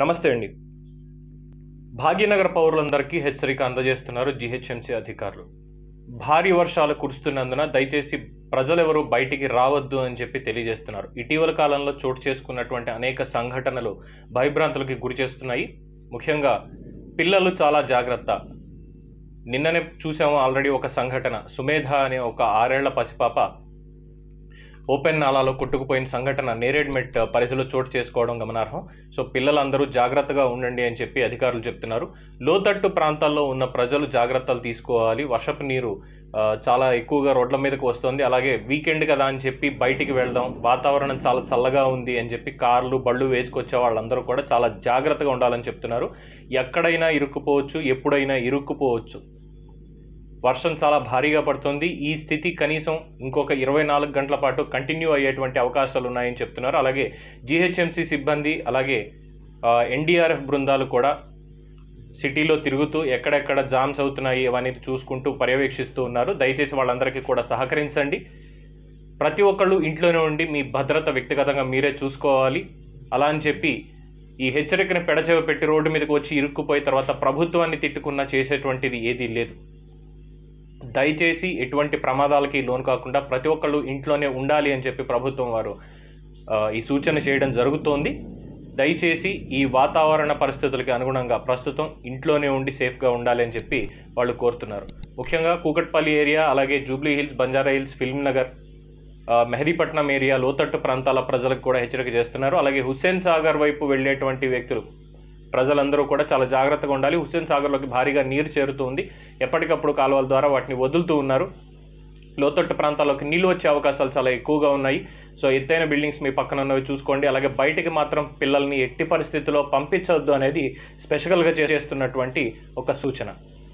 నమస్తే అండి. భాగ్యనగర పౌరులందరికీ హెచ్చరిక అందజేస్తున్నారు జిహెచ్ఎంసీ అధికారులు. భారీ వర్షాలు కురుస్తున్నందున దయచేసి ప్రజలెవరూ బయటికి రావద్దు అని చెప్పి తెలియజేస్తున్నారు. ఇటీవల కాలంలో చోటు చేసుకున్నటువంటి అనేక సంఘటనలు భయభ్రాంతులకి గురి చేస్తున్నాయి. ముఖ్యంగా పిల్లలు చాలా జాగ్రత్త. నిన్ననే చూసాము ఆల్రెడీ ఒక సంఘటన. సుమేధ అనే ఒక ఆరేళ్ళ పసిపాప ఓపెన్ నాలాలో కొట్టుకుపోయిన సంఘటన నేరేడ్మెట్ పరిధిలో చోటు చేసుకోవడం గమనార్హం. సో పిల్లలందరూ జాగ్రత్తగా ఉండండి అని చెప్పి అధికారులు చెప్తున్నారు. లోతట్టు ప్రాంతాల్లో ఉన్న ప్రజలు జాగ్రత్తలు తీసుకోవాలి. వర్షపు నీరు చాలా ఎక్కువగా రోడ్ల మీదకి వస్తుంది. అలాగే వీకెండ్ కదా అని చెప్పి బయటికి వెళ్దాం. వాతావరణం చాలా చల్లగా ఉంది అని చెప్పి కార్లు బళ్ళు వేసుకొచ్చే వాళ్ళందరూ కూడా చాలా జాగ్రత్తగా ఉండాలని చెప్తున్నారు. ఎక్కడైనా ఇరుక్కుపోవచ్చు ఎప్పుడైనా ఇరుక్కుపోవచ్చు. వర్షం చాలా భారీగా పడుతుంది. ఈ స్థితి కనీసం ఇంకొక ఇరవై నాలుగు గంటల పాటు కంటిన్యూ అయ్యేటువంటి అవకాశాలు ఉన్నాయని చెప్తున్నారు. అలాగే జిహెచ్ఎంసి సిబ్బంది అలాగే ఎన్డీఆర్ఎఫ్ బృందాలు కూడా సిటీలో తిరుగుతూ ఎక్కడెక్కడ జామ్స్ అవుతున్నాయి అవన్నీ చూసుకుంటూ పర్యవేక్షిస్తూ ఉన్నారు. దయచేసి వాళ్ళందరికీ కూడా సహకరించండి. ప్రతి ఒక్కళ్ళు ఇంట్లోనే ఉండి మీ భద్రత వ్యక్తిగతంగా మీరే చూసుకోవాలి. అలా అని చెప్పి ఈ హెచ్చరికను పెడచెవ పెట్టి రోడ్డు మీదకి వచ్చి ఇరుక్కుపోయి తర్వాత ప్రభుత్వాన్ని తిట్టుకున్నా చేసేటువంటిది ఏదీ లేదు. దయచేసి ఎటువంటి ప్రమాదాలకి లోన్ కాకుండా ప్రతి ఒక్కళ్ళు ఇంట్లోనే ఉండాలి అని చెప్పి ప్రభుత్వం వారు ఈ సూచన చేయడం జరుగుతోంది. దయచేసి ఈ వాతావరణ పరిస్థితులకి అనుగుణంగా ప్రస్తుతం ఇంట్లోనే ఉండి సేఫ్గా ఉండాలి అని చెప్పి వాళ్ళు కోరుతున్నారు. ముఖ్యంగా కూకట్పల్లి ఏరియా అలాగే జూబ్లీ హిల్స్ బంజారా హిల్స్ ఫిల్మ్ నగర్ మెహదీపట్నం ఏరియా లోతట్టు ప్రాంతాల ప్రజలకు కూడా హెచ్చరిక చేస్తున్నారు. అలాగే హుస్సేన్ సాగర్ వైపు వెళ్ళేటువంటి వ్యక్తులు ప్రజలందరూ కూడా చాలా జాగ్రత్తగా ఉండాలి. హుస్సేన్ సాగర్లోకి భారీగా నీరు చేరుతుంది. ఎప్పటికప్పుడు కాలువల ద్వారా వాటిని వదులుతూ ఉన్నారు. లోతట్టు ప్రాంతాల్లోకి నీళ్ళు వచ్చే అవకాశాలు చాలా ఎక్కువగా ఉన్నాయి. సో ఎత్తైన బిల్డింగ్స్ మీ పక్కన ఉన్నవి చూసుకోండి. అలాగే బయటికి మాత్రం పిల్లల్ని ఎట్టి పరిస్థితిలో పంపించవద్దు అనేది స్పెషల్గా చేస్తున్నటువంటి ఒక సూచన.